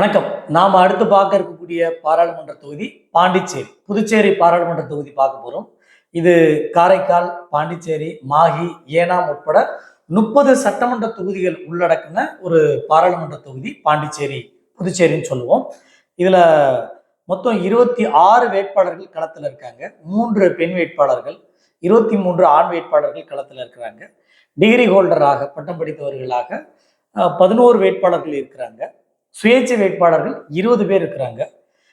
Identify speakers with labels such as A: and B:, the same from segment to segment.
A: வணக்கம். நாம் அடுத்து பார்க்க இருக்கக்கூடிய பாராளுமன்ற தொகுதி பாண்டிச்சேரி புதுச்சேரி பாராளுமன்ற தொகுதி பார்க்க போகிறோம் இது காரைக்கால் பாண்டிச்சேரி மாஹி ஏனாம் உட்பட முப்பது சட்டமன்ற தொகுதிகள் உள்ளடக்கின ஒரு பாராளுமன்ற தொகுதி பாண்டிச்சேரி புதுச்சேரின்னு சொல்லுவோம். இதில் மொத்தம் இருபத்தி ஆறு வேட்பாளர்கள் களத்தில் இருக்காங்க. மூன்று பெண் வேட்பாளர்கள் இருபத்தி மூன்று ஆண் வேட்பாளர்கள் களத்தில் இருக்கிறாங்க. டிகிரி ஹோல்டராக பட்டம் படித்தவர்களாக பதினோரு வேட்பாளர்கள் இருக்கிறாங்க. சுயேட்சை வேட்பாளர்கள் இருபது பேர் இருக்கிறாங்க.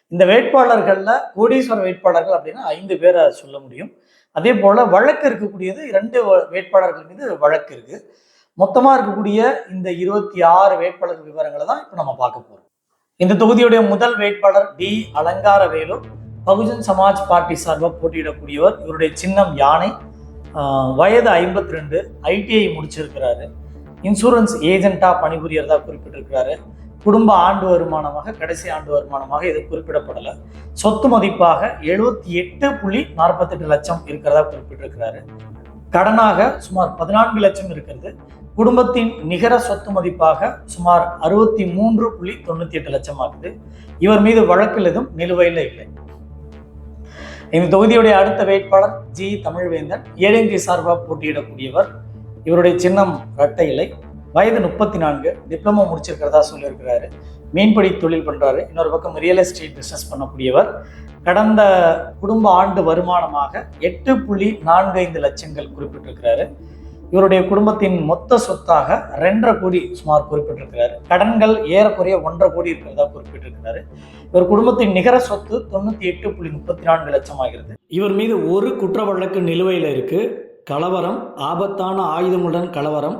A: இந்த வேட்பாளர்களில் கோடீஸ்வர வேட்பாளர்கள் அப்படின்னா ஐந்து பேரை சொல்ல முடியும். அதே போல் வழக்கு இருக்கக்கூடியது இரண்டு வ- வேட்பாளர்கள் மீது வழக்கு இருக்கு. மொத்தமாக இருக்கக்கூடிய இந்த இருபத்தி ஆறு வேட்பாளர் விவரங்களை தான் இப்போ நம்ம பார்க்க போகிறோம் இந்த தொகுதியுடைய முதல் வேட்பாளர் டி அலங்கார வேலு பகுஜன் சமாஜ் பார்ட்டி சார்பாக போட்டியிடக்கூடியவர். இவருடைய சின்னம் யானை வயது ஐம்பத்தி ரெண்டு ஐடிஐ முடிச்சிருக்கிறாரு. இன்சூரன்ஸ் ஏஜென்ட்டாக பணிபுரியறதா குறிப்பிட்டிருக்கிறாரு. குடும்ப ஆண்டு வருமானமாக கடைசி ஆண்டு வருமானமாக இது குறிப்பிடப்படலை. சொத்து மதிப்பாக எழுபத்தி எட்டு புள்ளி நாற்பத்தெட்டு லட்சம் இருக்கிறதா குறிப்பிட்டிருக்கிறாரு. கடனாக சுமார் பதினான்கு லட்சம் இருக்கிறது. குடும்பத்தின் நிகர சொத்து மதிப்பாக சுமார் அறுபத்தி மூன்று புள்ளி தொண்ணூத்தி எட்டு லட்சம் ஆகுது. இவர் மீது வழக்கில் எதுவும் நிலுவையில் இல்லை. இந்த தொகுதியுடைய அடுத்த வேட்பாளர் ஜி. தமிழ்வேந்தன் ஏழங்கி சார்பாக போட்டியிடக்கூடியவர் இவருடைய சின்னம் இரட்டை இலை. வயது முப்பத்தி நான்கு டிப்ளமோ முடிச்சிருக்கிறதா சொல்லியிருக்கிறாரு. மீன்பிடி தொழில் பண்ணுறாரு இன்னொரு பக்கம் ரியல் எஸ்டேட் பிஸ்னஸ் பண்ணக்கூடியவர். கடந்த குடும்ப ஆண்டு வருமானமாக எட்டு புள்ளி நான்கு ஐந்து லட்சங்கள் குறிப்பிட்டிருக்கிறாரு. இவருடைய குடும்பத்தின் மொத்த சொத்தாக ரெண்டரை கோடி சுமார் குறிப்பிட்டிருக்கிறாரு. கடன்கள் ஏறக்குறைய ஒன்றரை கோடி இருக்கிறதா குறிப்பிட்டிருக்கிறாரு. இவர் குடும்பத்தின் நிகர சொத்து தொண்ணூற்றி எட்டு புள்ளி முப்பத்தி நான்கு லட்சம் ஆகிறது இவர் மீது ஒரு குற்ற வழக்கு நிலுவையில் இருக்கு. கலவரம் ஆபத்தான ஆயுதமுடன் கலவரம்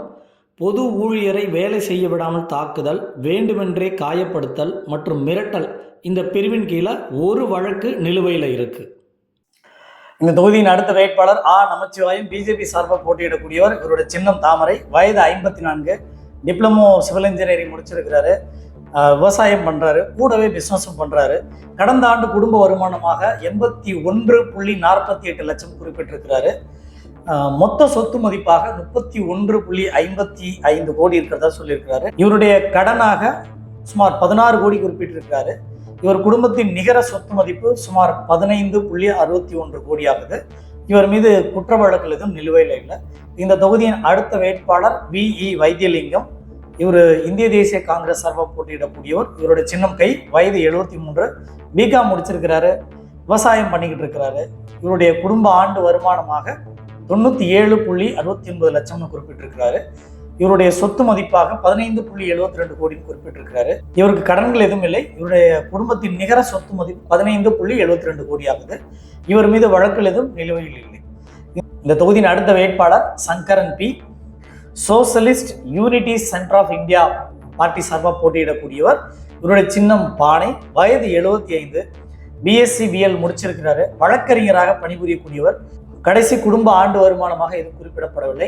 A: பொது ஊழியரை வேலை செய்ய விடாமல் தாக்குதல் வேண்டுமென்றே காயப்படுத்தல் மற்றும் மிரட்டல் இந்த பிரிவின் கீழே ஒரு வழக்கு நிலுவையில் இருக்கு. இந்த தொகுதியின் அடுத்த வேட்பாளர் ஆ. நமச்சிவாயம் பிஜேபி சார்பாக போட்டியிடக்கூடியவர் இவருடைய சின்னம் தாமரை. வயது ஐம்பத்தி நான்கு டிப்ளமோ சிவில் இன்ஜினியரிங் முடிச்சிருக்கிறாரு. விவசாயம் பண்றாரு. கூடவே பிசினஸும் பண்றாரு. கடந்த ஆண்டு குடும்ப வருமானமாக எண்பத்தி ஒன்று புள்ளி நாற்பத்தி எட்டு லட்சம் குறிப்பிட்டிருக்கிறாரு. மொத்த சொத்து மதிப்பாக முப்பத்தி ஒன்று புள்ளி ஐம்பத்தி ஐந்து கோடி இருக்கிறதா சொல்லியிருக்கிறாரு. இவருடைய கடனாக சுமார் பதினாறு கோடி குறிப்பிட்டிருக்கிறாரு. இவர் குடும்பத்தின் நிகர சொத்து மதிப்பு சுமார் பதினைந்து புள்ளி அறுபத்தி ஒன்று கோடி ஆகுது இவர் மீது குற்ற வழக்கில் எதுவும் நிலுவையில் இல்லை. இந்த தொகுதியின் அடுத்த வேட்பாளர் வி. இ. வைத்தியலிங்கம். இவர் இந்திய தேசிய காங்கிரஸ் சார்பாக போட்டியிடக்கூடியவர். இவருடைய சின்னம் கை வயது எழுபத்தி மூன்று. பிகாம் முடிச்சிருக்கிறாரு. விவசாயம் பண்ணிக்கிட்டு இருக்கிறாரு. இவருடைய குடும்ப ஆண்டு வருமானமாக தொண்ணூற்றி ஏழு புள்ளி அறுபத்தி ஒன்பது லட்சம்னு குறிப்பிட்டிருக்கிறாரு. இவருடைய சொத்து மதிப்பாக பதினைந்து புள்ளி எழுபத்தி ரெண்டு கோடி குறிப்பிட்டிருக்கிறாரு. இவருக்கு கடன்கள் எதுவும் இல்லை. இவருடைய குடும்பத்தின் நிகர சொத்து மதிப்பு பதினைந்து புள்ளி எழுபத்தி ரெண்டு கோடி ஆகுது இவர் மீது வழக்குகள் எதுவும் நிலுவையில் இல்லை. இந்த தொகுதியின் அடுத்த வேட்பாளர் Sankaran P. Socialist unity centre of India party சார்பாக போட்டியிடக்கூடியவர் இவருடைய சின்னம் பானை வயது எழுபத்தி ஐந்து பிஎஸ்சி பிஎல் முடிச்சிருக்கிறாரு. வழக்கறிஞராக பணிபுரியக்கூடியவர் கடைசி குடும்ப ஆண்டு வருமானமாக எதுவும் குறிப்பிடப்படவில்லை.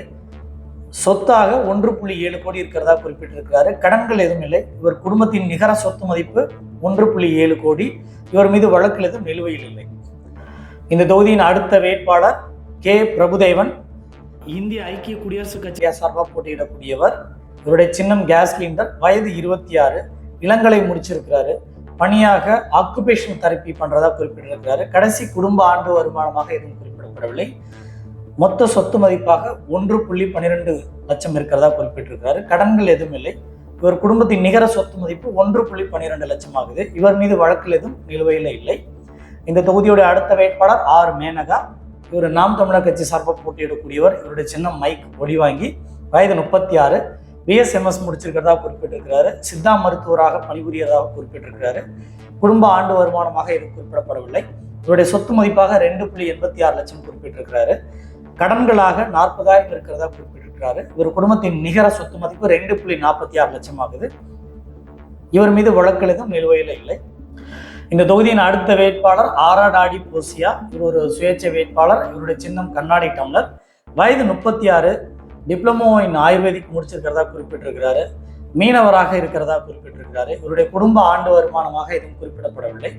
A: சொத்தாக ஒன்று புள்ளி ஏழு கோடி இருக்கிறதா குறிப்பிட்டிருக்கிறாரு. கடன்கள் எதுவும் இல்லை. இவர் குடும்பத்தின் நிகர சொத்து மதிப்பு ஒன்று புள்ளி ஏழு கோடி. இவர் மீது வழக்கில் எதுவும் நிலுவையில் இல்லை. இந்த தொகுதியின் அடுத்த வேட்பாளர் கே. பிரபுதேவன் இந்திய ஐக்கிய குடியரசுக் கட்சி சார்பாக போட்டியிடக்கூடியவர். இவருடைய சின்னம் கேஸ் சிலிண்டர் வயது இருபத்தி ஆறு இளங்கலை முடிச்சிருக்கிறாரு. பணியாக ஆக்குபேஷன் தெரப்பி பண்றதா குறிப்பிட்டிருக்கிறாரு. கடைசி குடும்ப ஆண்டு வருமானமாக எதுவும் குறிப்பிடவில்லை மொத்த சொத்து மதிப்பாக ஒன்று புள்ளி பன்னிரெண்டு லட்சம் இருக்கிறதா குறிப்பிட்டிருக்கிறாரு. கடன்கள் எதுவும் இல்லை. இவர் குடும்பத்தின் நிகர சொத்து மதிப்பு ஒன்று புள்ளி பன்னிரெண்டு லட்சம் ஆகுது. இவர் மீது வழக்கில் எதுவும் நிலுவையில் இல்லை. இந்த தொகுதியோட அடுத்த வேட்பாளர் ஆர் மேனகா. இவர் நாம் தமிழர் கட்சி சார்பாக போட்டியிடக்கூடியவர். இவருடைய சின்னம் மைக் ஒளி வாங்கி வயது முப்பத்தி ஆறு பிஎஸ்எம்எஸ் முடிச்சிருக்கிறதா குறிப்பிட்டிருக்கிறாரு. சித்தா மருத்துவராக பணிபுரியறதாக குறிப்பிட்டிருக்கிறாரு. குடும்ப ஆண்டு வருமானமாக இது குறிப்பிடப்படவில்லை. இவருடைய சொத்து மதிப்பாக ரெண்டு புள்ளி எண்பத்தி ஆறு லட்சம் குறிப்பிட்டிருக்கிறாரு. கடன்களாக நாற்பதாயிரம் இருக்கிறதா குறிப்பிட்டிருக்கிறாரு. இவர் குடும்பத்தின் நிகர சொத்து மதிப்பு ரெண்டு புள்ளி நாற்பத்தி ஆறு லட்சம் ஆகுது. இவர் மீது வழக்கெழுதும் நிலுவையில் இல்லை. இந்த தொகுதியின் அடுத்த வேட்பாளர் ஆராடாடி போசியா இவர் ஒரு சுயேட்சை வேட்பாளர் இவருடைய சின்னம் கண்ணாடி டம்ளர். வயது முப்பத்தி ஆறு டிப்ளமோ இன் ஆயுர்வேதிக் முடிச்சிருக்கிறதா குறிப்பிட்டிருக்கிறாரு. மீனவராக இருக்கிறதா குறிப்பிட்டிருக்கிறாரு இவருடைய குடும்ப ஆண்டு வருமானமாக எதுவும் குறிப்பிடப்படவில்லை.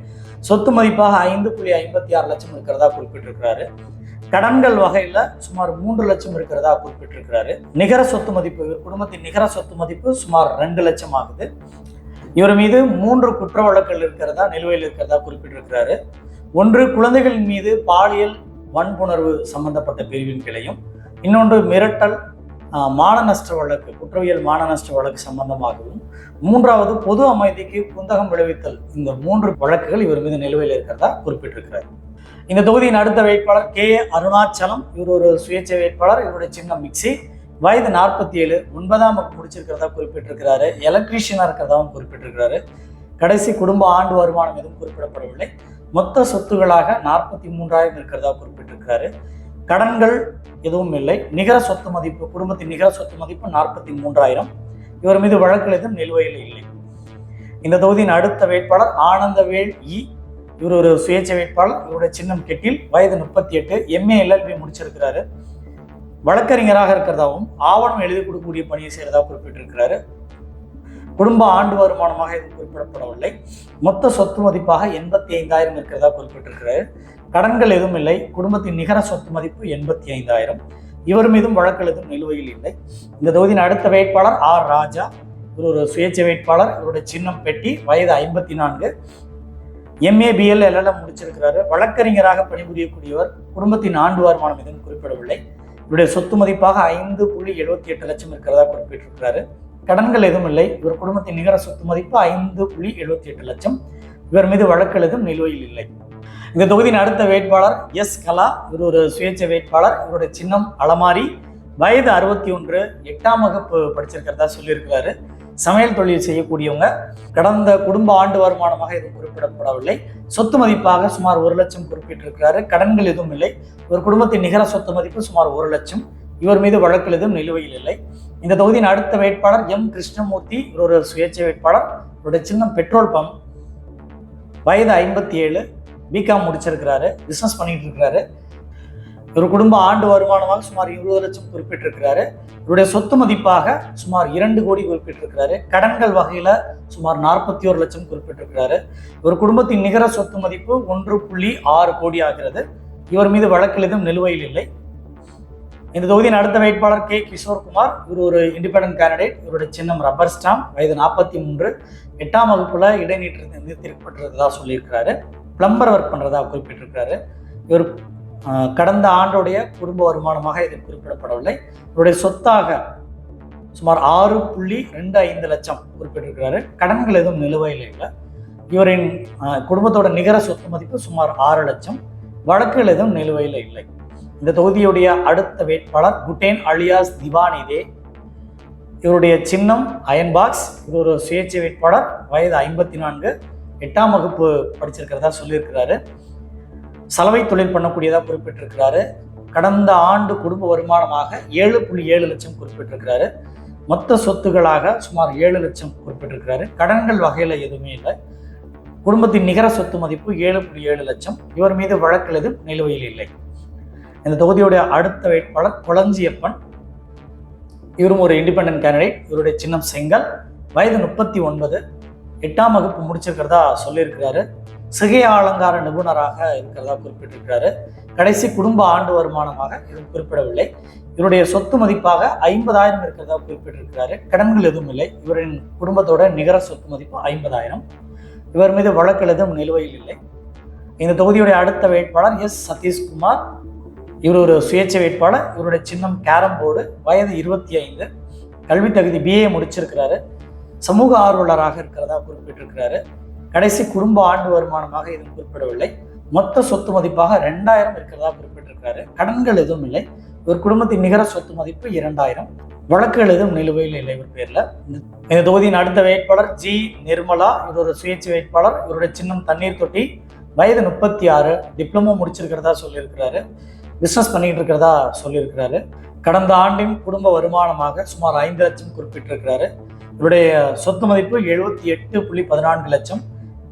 A: சொத்து மதிப்பாக ஐந்து புள்ளி ஐம்பத்தி ஆறு லட்சம் இருக்கிறதா குறிப்பிட்டிருக்கிறாரு. கடன்கள் வகையில் சுமார் மூன்று லட்சம் இருக்கிறதா குறிப்பிட்டிருக்கிறாரு. நிகர சொத்து மதிப்பு இவர் குடும்பத்தின் நிகர சொத்து மதிப்பு சுமார் ரெண்டு லட்சம் ஆகுது. இவர் மீது மூன்று குற்ற வழக்குகள் இருக்கிறதா நிலுவையில் இருக்கிறதா குறிப்பிட்டிருக்கிறாரு. ஒன்று குழந்தைகளின் மீது பாலியல் வன்புணர்வு சம்பந்தப்பட்ட பிரிவின் கிளையும். இன்னொன்று மிரட்டல் மான நஷ்ட வழக்கு குற்றவியல் மான நஷ்ட வழக்கு சம்பந்தமாகவும் மூன்றாவது பொது அமைதிக்கு குந்தகம் விளைவித்தல் இந்த மூன்று வழக்குகள் இவர் மீது நிலுவையில் இருக்கிறதா குறிப்பிட்டிருக்கிறார். இந்த தொகுதியின் அடுத்த வேட்பாளர் கே. அருணாச்சலம் இவர் ஒரு சுயேட்சை வேட்பாளர் இவருடைய சின்னம் மிக்சி வயது நாற்பத்தி ஏழு ஒன்பதாம் வகுப்பு முடிச்சிருக்கிறதா குறிப்பிட்டிருக்கிறாரு. எலக்ட்ரீஷியனாக இருக்கிறதாவும் குறிப்பிட்டிருக்கிறாரு. கடைசி குடும்ப ஆண்டு வருமானம் எதுவும் குறிப்பிடப்படவில்லை. மொத்த சொத்துகளாக நாற்பத்தி மூன்றாயிரம் இருக்கிறதா குறிப்பிட்டிருக்கிறாரு. கடன்கள் எதுவும் இல்லை. நிகர சொத்து மதிப்பு குடும்பத்தின் நிகர சொத்து மதிப்பு நாற்பத்தி மூன்றாயிரம். இவர் மீது வழக்கு எதுவும் நிலுவையில் இல்லை. இந்த தொகுதியின் அடுத்த வேட்பாளர் ஆனந்தவேல் இ. இவர் ஒரு சுயேட்சை வேட்பாளர். இவருடைய சின்னம் கெட்டில் வயது முப்பத்தி எட்டு. எம்ஏ எல்எல்பி முடிச்சிருக்கிறாரு. வழக்கறிஞராக இருக்கிறதாகவும் ஆவணம் எழுதி கொடுக்கக்கூடிய பணியை செய்கிறதா குறிப்பிட்டிருக்கிறாரு. குடும்ப ஆண்டு வருமானமாக எதுவும் குறிப்பிடப்படவில்லை. மொத்த சொத்து மதிப்பாக எண்பத்தி ஐந்தாயிரம் இருக்கிறதா குறிப்பிட்டிருக்கிறாரு. கடன்கள் எதுவும் இல்லை. குடும்பத்தின் நிகர சொத்து மதிப்பு எண்பத்தி ஐந்தாயிரம். இவர் மீதும் வழக்கு எதுவும் நிலுவையில் இல்லை. இந்த தொகுதியின் அடுத்த வேட்பாளர் ஆர் ராஜா. இவர் ஒரு சுயேட்சை வேட்பாளர். இவருடைய சின்னம் பெட்டி வயது ஐம்பத்தி நான்கு. எம்ஏபிஎல் எல்எல்எம் முடிச்சிருக்கிறாரு. வழக்கறிஞராக பணிபுரியக்கூடியவர் குடும்பத்தின் ஆண்டு வருமானம் எதுவும் குறிப்பிடவில்லை. இவருடைய சொத்து மதிப்பாக ஐந்து புள்ளி எழுபத்தி எட்டு லட்சம் இருக்கிறதா குறிப்பிட்டிருக்கிறாரு. கடன்கள் எதுவும் இல்லை. இவர் குடும்பத்தின் நிகர சொத்து மதிப்பு ஐந்து புள்ளி எழுபத்தி எட்டு லட்சம். இவர் மீது வழக்கு எதுவும் நிலுவையில் இல்லை. இந்த தொகுதியின் அடுத்த வேட்பாளர் எஸ் கலா. இவர் ஒரு சுயேட்சை வேட்பாளர். இவருடைய சின்னம் அலமாரி. வயது அறுபத்தி ஒன்று. எட்டாம் வகுப்பு படிச்சிருக்கிறதா சொல்லியிருக்கிறாரு. சமையல் தொழில் செய்யக்கூடியவங்க. கடந்த குடும்ப ஆண்டு வருமானமாக எதுவும் குறிப்பிடப்படவில்லை. சொத்து மதிப்பாக சுமார் ஒரு லட்சம் குறிப்பிட்டிருக்கிறாரு. கடன்கள் எதுவும் இல்லை. ஒரு குடும்பத்தின் நிகர சொத்து மதிப்பு சுமார் ஒரு லட்சம். இவர் மீது வழக்கில் எதுவும் நிலுவையில் இல்லை. இந்த தொகுதியின் அடுத்த வேட்பாளர் எம். கிருஷ்ணமூர்த்தி. இவர் ஒரு சுயேட்சை வேட்பாளர். இவருடைய சின்னம் பெட்ரோல் பம்ப். வயது ஐம்பத்தி ஏழு. பிகாம் முடிச்சிருக்கிறாரு பிஸ்னஸ் பண்ணிட்டு இருக்கிறாரு இவர் குடும்ப ஆண்டு வருமானமாக சுமார் இருபது லட்சம் குறிப்பிட்டிருக்கிறாரு. இவருடைய சொத்து மதிப்பாக சுமார் இரண்டு கோடி குறிப்பிட்டிருக்கிறாரு. கடன்கள் வகையில் சுமார் நாற்பத்தி ஒரு லட்சம் குறிப்பிட்டிருக்கிறாரு. இவர் குடும்பத்தின் நிகர சொத்து மதிப்பு ஒன்று புள்ளி ஆறு கோடி ஆகிறது. இவர் மீது வழக்கில் எதுவும் நிலுவையில் இல்லை. இந்த தொகுதியின் அடுத்த வேட்பாளர் கே கிஷோர்குமார் இவர் ஒரு இண்டிபெண்ட் கேண்டிடேட் இவருடைய சின்னம் ரப்பர் ஸ்டாம்ப் வயது நாற்பத்தி மூன்று எட்டாம் வகுப்புல இடைநீட்டு நிறுத்திருப்பட்டதா சொல்லியிருக்கிறாரு. பிளம்பர் ஒர்க் பண்ணுறதா குறிப்பிட்டிருக்கிறாரு. இவர் கடந்த ஆண்டுடைய குடும்ப வருமானமாக இது குறிப்பிடப்படவில்லை. இவருடைய சொத்தாக சுமார் ஆறு புள்ளி ரெண்டு ஐந்து லட்சம் குறிப்பிட்டிருக்கிறாரு. கடன்கள் எதுவும் நிலுவையில் இல்லை. இவரின் குடும்பத்தோட நிகர சொத்து மதிப்பு சுமார் ஆறு லட்சம். வழக்குகள் எதுவும் நிலுவையில் இல்லை. இந்த தொகுதியுடைய அடுத்த வேட்பாளர் குட்டேன் அலியாஸ் திவானிதே. இவருடைய சின்னம் அயன் பாக்ஸ். இது ஒரு சுயேட்சை வேட்பாளர். வயது ஐம்பத்தி நான்கு. எட்டாம் வகுப்பு படிச்சிருக்கிறதா சொல்லியிருக்கிறாரு. சலவை தொழில் பண்ணக்கூடியதாக குறிப்பிட்டிருக்கிறாரு. கடந்த ஆண்டு குடும்ப வருமானமாக ஏழு புள்ளி ஏழு லட்சம் குறிப்பிட்டிருக்கிறாரு. மொத்த சொத்துகளாக சுமார் ஏழு லட்சம் குறிப்பிட்டிருக்கிறாரு. கடன்கள் வகையில் எதுவுமே இல்லை. குடும்பத்தின் நிகர சொத்து மதிப்பு ஏழு புள்ளி ஏழு லட்சம். இவர் மீது வழக்கில் எதுவும் நிலுவையில் இல்லை. இந்த தொகுதியுடைய அடுத்த வேட்பாளர் குளஞ்சியப்பன். இவரும் ஒரு இண்டிபெண்டன்ட் கேண்டிடேட் இவருடைய சின்னம் செங்கல். வயது முப்பத்தி ஒன்பது. எட்டாம் வகுப்பு முடிச்சிருக்கிறதா சொல்லியிருக்கிறாரு. சிகை அலங்கார நிபுணராக இருக்கிறதா குறிப்பிட்டிருக்கிறாரு. கடைசி குடும்ப ஆண்டு வருமானமாக இது குறிப்பிடவில்லை. இவருடைய சொத்து மதிப்பாக ஐம்பதாயிரம் இருக்கிறதா குறிப்பிட்டிருக்கிறாரு. கடன்கள் எதுவும் இல்லை. இவரின் குடும்பத்தோட நிகர சொத்து மதிப்பு ஐம்பதாயிரம். இவர் மீது வழக்கில் எதுவும் நிலுவையில் இல்லை. இந்த தொகுதியுடைய அடுத்த வேட்பாளர் எஸ் சதீஷ்குமார். இவர் ஒரு சுயேட்சை வேட்பாளர். இவருடைய சின்னம் கேரம் போர்டு. வயது இருபத்தி ஐந்து. கல்வி தகுதி பிஏ முடிச்சிருக்கிறாரு. சமூக ஆர்வலராக இருக்கிறதா குறிப்பிட்டிருக்கிறாரு. கடைசி குடும்ப ஆண்டு வருமானமாக எதுவும் குறிப்பிடவில்லை. மொத்த சொத்து மதிப்பாக ரெண்டாயிரம் இருக்கிறதா குறிப்பிட்டிருக்கிறாரு. கடன்கள் எதுவும் இல்லை. இவர் குடும்பத்தின் நிகர சொத்து மதிப்பு இரண்டாயிரம். வழக்குகள் எதுவும் நிலுவையில் இல்லை இவர் பேர்ல. இந்த- இந்த தொகுதியின் அடுத்த வேட்பாளர் ஜி நிர்மலா இவர் ஒரு சுயேட்சை வேட்பாளர் இவருடைய சின்னம் தண்ணீர் தொட்டி வயது முப்பத்தி ஆறு டிப்ளமோ முடிச்சிருக்கிறதா சொல்லியிருக்கிறாரு. பிஸ்னஸ் பண்ணிட்டு இருக்கிறதா சொல்லியிருக்கிறாரு. கடந்த ஆண்டின் குடும்ப வருமானமாக சுமார் ஐந்து லட்சம் குறிப்பிட்டிருக்கிறாரு. இவருடைய சொத்து மதிப்பு எழுபத்தி எட்டு புள்ளி பதினான்கு லட்சம்.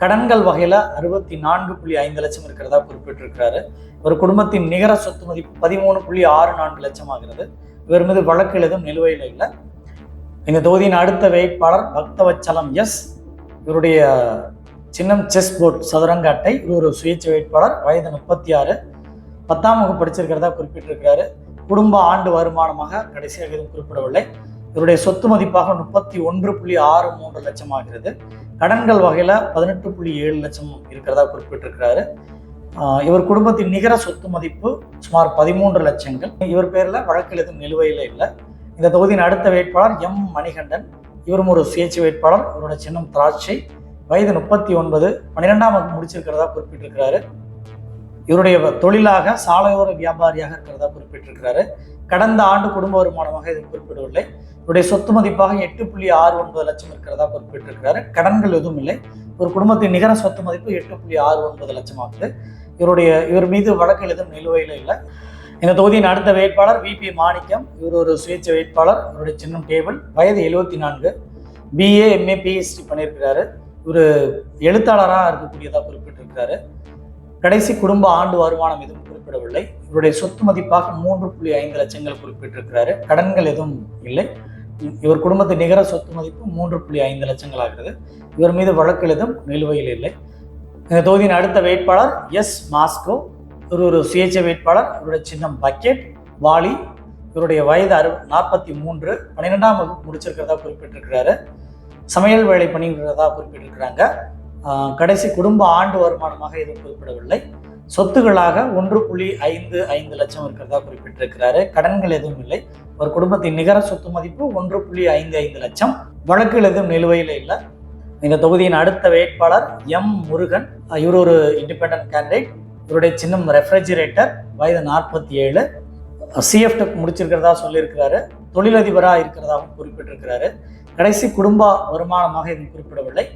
A: கடன்கள் வகையில் அறுபத்தி நான்கு புள்ளி ஐந்து லட்சம் இருக்கிறதா குறிப்பிட்டிருக்கிறாரு. ஒரு குடும்பத்தின் நிகர சொத்து மதிப்பு பதிமூணு புள்ளி ஆறு நான்கு லட்சம் ஆகிறது. இவர் மீது வழக்கு எழுதும் நிலுவையில் இல்லை. இந்த தொகுதியின் அடுத்த வேட்பாளர் பக்தவச்சலம் எஸ். இவருடைய சின்னம் செஸ் போர்ட் சதுரங்க அட்டை. இவர் ஒரு சுயேட்சை வேட்பாளர். வயது முப்பத்தி ஆறு. பத்தாம் வகுப்பு படிச்சிருக்கிறதா குறிப்பிட்டிருக்கிறாரு. குடும்ப ஆண்டு வருமானமாக கடைசியாக எதுவும் குறிப்பிடவில்லை. இவருடைய சொத்து மதிப்பாக முப்பத்தி ஒன்று புள்ளி ஆறு மூன்று லட்சம் ஆகிறது. கடன்கள் வகையில் பதினெட்டு புள்ளி ஏழு லட்சம் இருக்கிறதா குறிப்பிட்டிருக்கிறாரு. ஆஹ் இவர் குடும்பத்தின் நிகர சொத்து மதிப்பு சுமார் பதிமூன்று லட்சங்கள். இவர் பேரில் வழக்கில் எதுவும் நிலுவையில் இல்லை. இந்த தொகுதியின் அடுத்த வேட்பாளர் எம் மணிகண்டன். இவரும் ஒரு சுயேட்சை வேட்பாளர். இவரோட சின்னம் திராட்சை. வயது முப்பத்தி ஒன்பது. பன்னிரெண்டாம் வகுப்பு முடிச்சிருக்கிறதா குறிப்பிட்டிருக்கிறாரு. இவருடைய தொழிலாக சாலையோர வியாபாரியாக இருக்கிறதா குறிப்பிட்டிருக்கிறாரு. கடந்த ஆண்டு குடும்ப வருமானமாக இது குறிப்பிடவில்லை. இவருடைய சொத்து மதிப்பாக எட்டு புள்ளி ஆறு ஒன்பது லட்சம் இருக்கிறதா குறிப்பிட்டிருக்கிறாரு. கடன்கள் எதுவும் இல்லை. ஒரு குடும்பத்தின் நிகர சொத்து மதிப்பு எட்டு புள்ளி ஆறு ஒன்பது லட்சம் ஆகுது இவருடைய இவர் மீது வழக்கில் எதுவும் நிலுவையில் இல்லை. இந்த தொகுதியின் அடுத்த வேட்பாளர் விபி மாணிக்கம். இவர் ஒரு சுயேட்சை வேட்பாளர். இவருடைய சின்னம் டேபிள். வயது எழுபத்தி நான்கு. பிஏ எம்ஏ பிஹெச்டி பண்ணியிருக்கிறாரு. இவர் எழுத்தாளராக இருக்கக்கூடியதாக குறிப்பிட்டிருக்கிறாரு. கடைசி குடும்ப ஆண்டு வருமானம் எதுவும் குறிப்பிடவில்லை. இவருடைய சொத்து மதிப்பாக மூன்று புள்ளி ஐந்து லட்சங்கள் குறிப்பிட்டிருக்கிறாரு. கடன்கள் எதுவும் இல்லை. இவர் குடும்பத்து நிகர சொத்து மதிப்பு மூன்று புள்ளி ஐந்து லட்சங்கள் ஆகிறது. இவர் மீது வழக்கு எதுவும் நிலுவையில் இல்லை. இந்த தொகுதியின் அடுத்த வேட்பாளர் எஸ் மாஸ்கோ இவர் ஒரு சுயேட்சை வேட்பாளர் இவருடைய சின்னம் பக்கெட் வாலி இவருடைய வயது அறு நாற்பத்தி மூன்று பன்னிரெண்டாம் வகுப்பு முடிச்சிருக்கிறதா குறிப்பிட்டிருக்கிறாரு. சமையல் வேலை பண்ணிக்கிறதா குறிப்பிட்டிருக்கிறாங்க. கடைசி குடும்ப ஆண்டு வருமானமாக எதுவும் குறிப்பிடவில்லை. சொத்துகளாக ஒன்று புள்ளி ஐந்து ஐந்து லட்சம் இருக்கிறதா குறிப்பிட்டிருக்கிறாரு. கடன்கள் எதுவும் இல்லை. ஒரு குடும்பத்தின் நிகர சொத்து மதிப்பு ஒன்று புள்ளி ஐந்து ஐந்து லட்சம். வழக்குகள் எதுவும் நிலுவையில் இல்லை. இந்த தொகுதியின் அடுத்த வேட்பாளர் எம் முருகன். இவர் ஒரு இண்டிபெண்ட் கேண்டிடேட் இவருடைய சின்னம் ரெஃப்ரிஜிரேட்டர் வயது நாற்பத்தி ஏழு சிஎஃப்ட முடிச்சிருக்கிறதா சொல்லியிருக்கிறாரு. தொழிலதிபராக இருக்கிறதாகவும் குறிப்பிட்டிருக்கிறாரு. கடைசி குடும்ப வருமானமாக இது குறிப்பிடவில்லை.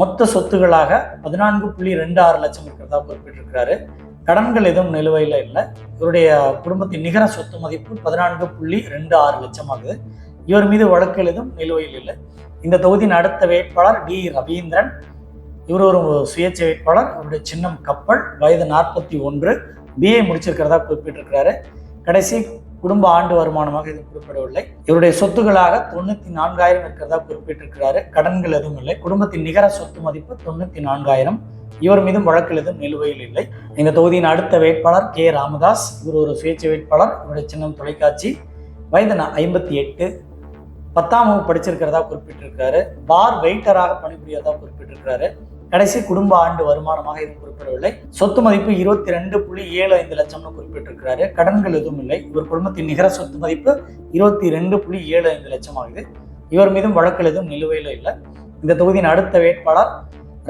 A: மொத்த சொத்துகளாக பதினான்கு புள்ளி ரெண்டு ஆறு லட்சம் இருக்கிறதா குறிப்பிட்டிருக்கிறாரு. கடன்கள் எதுவும் நிலுவையில் இல்லை. இவருடைய குடும்பத்தின் நிகர சொத்து மதிப்பு பதினான்கு புள்ளி ரெண்டு ஆறு லட்சம் ஆகுது. இவர் மீது வழக்குகள் எதுவும் நிலுவையில் இல்லை. இந்த தொகுதியின் அடுத்த வேட்பாளர் டி ரவீந்திரன் இவர் ஒரு சுயேட்சை வேட்பாளர் அவருடைய சின்னம் கப்பல் வயது நாற்பத்தி ஒன்று பிஏ முடிச்சிருக்கிறதா குறிப்பிட்டிருக்கிறாரு. கடைசி குடும்ப ஆண்டு வருமானமாக இது குறிப்பிடவில்லை. இவருடைய சொத்துகளாக தொண்ணூத்தி நான்காயிரம் இருக்கிறதா குறிப்பிட்டிருக்கிறாரு. கடன்கள் எதுவும் இல்லை. குடும்பத்தின் நிகர சொத்து மதிப்பு தொண்ணூத்தி நான்காயிரம். இவர் மீதும் வழக்கில் எதுவும் நிலுவையில் இல்லை. இந்த தொகுதியின் அடுத்த வேட்பாளர் கே. ராமதாஸ் இவர் ஒரு சுயேட்சை வேட்பாளர். இவருடைய சின்னம் தொலைக்காட்சி வயது ஐம்பத்தி எட்டு. பத்தாம் வகுப்பு படிச்சிருக்கிறதா குறிப்பிட்டிருக்கிறாரு. பார் வெயிட்டராக பணிபுரியதா குறிப்பிட்டிருக்கிறாரு. கடைசி குடும்ப ஆண்டு வருமானமாக இது குறிப்பிடவில்லை. சொத்து மதிப்பு இருபத்தி ரெண்டு புள்ளி ஏழு ஐந்து லட்சம்னு குறிப்பிட்டிருக்கிறாரு. கடன்கள் எதுவும் இல்லை. இவர் குடும்பத்தின் நிகர சொத்து மதிப்பு இருபத்தி ரெண்டு புள்ளி ஏழு ஐந்து லட்சம் ஆகுது இவர் மீதும் வழக்கில் எதுவும் நிலுவையில் இல்லை. இந்த தொகுதியின் அடுத்த வேட்பாளர்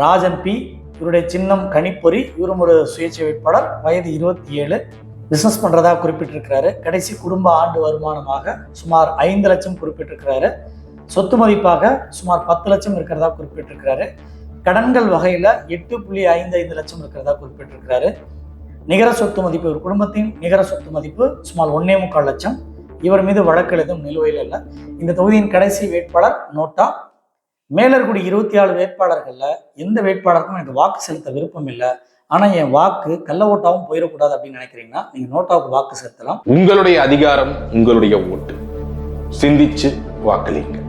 A: ராஜன் பி. இவருடைய சின்னம் கணிப்பொறி இவரும் ஒரு சுயேட்சை வேட்பாளர். வயது இருபத்தி ஏழு. பிஸ்னஸ் பண்ணுறதா குறிப்பிட்டிருக்கிறாரு. கடைசி குடும்ப ஆண்டு வருமானமாக சுமார் ஐந்து லட்சம் குறிப்பிட்டிருக்கிறாரு. சொத்து மதிப்பாக சுமார் பத்து லட்சம் இருக்கிறதா குறிப்பிட்டிருக்கிறாரு. கடன்கள் வகையில் எட்டு புள்ளி ஐந்து ஐந்து லட்சம் இருக்கிறதா குறிப்பிட்டிருக்கிறாரு. நிகர சொத்து மதிப்பு ஒரு குடும்பத்தின் நிகர சொத்து மதிப்பு சுமார் ஒன்னே முக்கால் லட்சம். இவர் மீது வழக்கு எதுவும் நிலுவையில் இல்லை. இந்த தொகுதியின் கடைசி வேட்பாளர் நோட்டா. மேலர்குடி இருபத்தி ஆறு வேட்பாளர்களில் எந்த வேட்பாளருக்கும் எனக்கு வாக்கு செலுத்த விருப்பம் இல்லை. ஆனால் என் வாக்கு கள்ள ஓட்டாவும் போயிடக்கூடாது அப்படின்னு நினைக்கிறீங்கன்னா நீங்கள் நோட்டாவுக்கு வாக்கு செலுத்தலாம்.
B: உங்களுடைய அதிகாரம் உங்களுடைய ஓட்டு. சிந்திச்சு வாக்களிங்க.